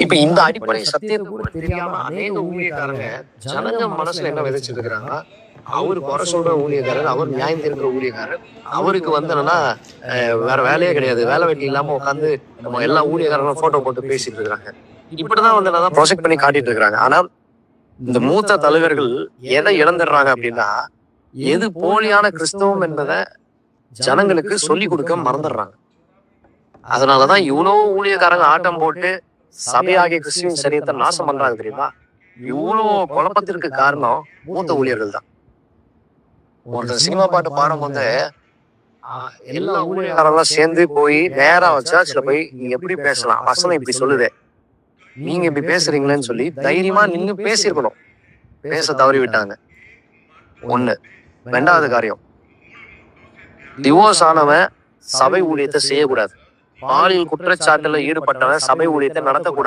இப்ப இந்த அடிப்படை சத்தியத்தை கூட தெரியாம அநேக ஊழியக்காரங்க ஜனங்க மனசுல என்ன விதைச்சிட்டு இருக்கிறாங்கன்னா அவரு குறை சொல்ற ஊழியக்காரர் அவர் நியாயம் தீர்க்கிற ஊழியக்காரர். அவருக்கு வந்து என்னன்னா வேற வேலையே கிடையாது வேலை வெட்டி இல்லாம உட்காந்து நம்ம எல்லா ஊழியக்காரங்களும் போட்டோ போட்டு பேசிட்டு இருக்காங்க. இப்படிதான் வந்து என்னன்னா ப்ரொஜெக்ட் பண்ணி காட்டிட்டு இருக்காங்க. ஆனா இந்த மூத்த தலைவர்கள் எதை இழந்துடுறாங்க அப்படின்னா எது போலியான கிறிஸ்தவம் என்பதை ஜனங்களுக்கு சொல்லி கொடுக்க மறந்துடுறாங்க. அதனாலதான் இவ்வளவு ஊழியக்காரங்க ஆட்டம் போட்டு சபையாகிய கிறிஸ்துவின் சரியத்தை நாசம் பண்றாங்க தெரியுமா? இவ்வளவு குழப்பத்திற்கு காரணம் மூத்த ஊழியர்கள் தான். ஒருத்தர் சினிமா பாட்டு பாடும்போது எல்லா ஊழியக்காரெல்லாம் சேர்ந்து போய் நேரா சர்ச்ல போய் நீங்க எப்படி பேசலாம்? வசனம் இப்படி சொல்லுதே. நீங்க இப்படி பேசுறீங்களேன்னு சொல்லி தைரியமா நின்னு பேசியிருக்கணும். பேச தவறி விட்டாங்க ஒண்ணு ரெண்டாவது காரியம். டிவோர்ஸ் ஆனவன் சபை ஊழியத்தை செய்யக்கூடாது. பாலியல் குற்றச்சாட்டுல ஈடுபட்டவன் சபை ஊழியத்தை நடத்தக்கூடாது.